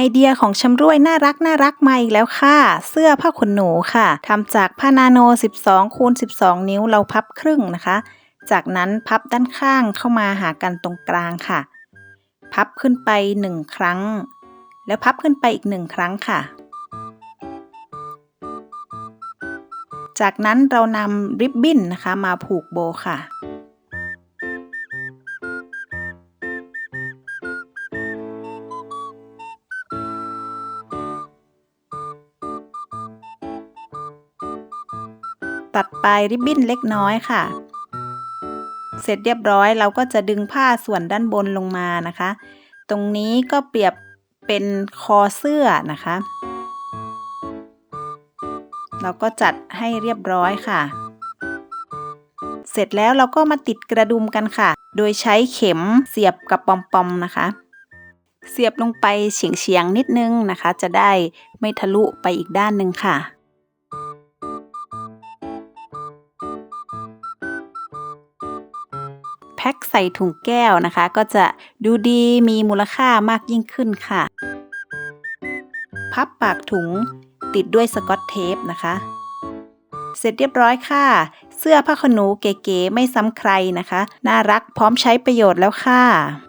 ไอเดียของชำร่วยน่ารักน่ารักมาอีกแล้วค่ะ เสื้อผ้าขนหนูค่ะทำจากผ้านาโน 12คูณ12 นิ้วเราพับครึ่งนะคะ จากนั้นพับด้านข้างเข้ามาหากันตรงกลางค่ะ พับขึ้นไปหนึ่งครั้ง แล้วพับขึ้นไปอีกหนึ่งครั้งค่ะ จากนั้นเรานำริบบิ้นนะคะมาผูกโบค่ะ ตัดปลายริบบิ้นเล็กน้อยค่ะ เสร็จเรียบร้อยเราก็จะดึงผ้าส่วนด้านบนลงมานะคะ ตรงนี้ก็เปรียบเป็นคอเสื้อนะคะ เราก็จัดให้เรียบร้อยค่ะ เสร็จแล้วเราก็มาติดกระดุมกันค่ะ โดยใช้เข็มเสียบกับปอมๆนะคะเสียบลงไปเฉียงๆนิดนึงนะคะ จะได้ไม่ทะลุไปอีกด้านหนึ่งค่ะ แพ็คใส่ถุงแก้วนะคะ ก็จะดูดีมีมูลค่ามากยิ่งขึ้นค่ะ พับปากถุงติดด้วยสกอตเทปนะคะ เสร็จเรียบร้อยค่ะ เสื้อผ้าขนหนูเก๋ๆไม่ซ้ำใครนะคะ น่ารักพร้อมใช้ประโยชน์แล้วค่ะ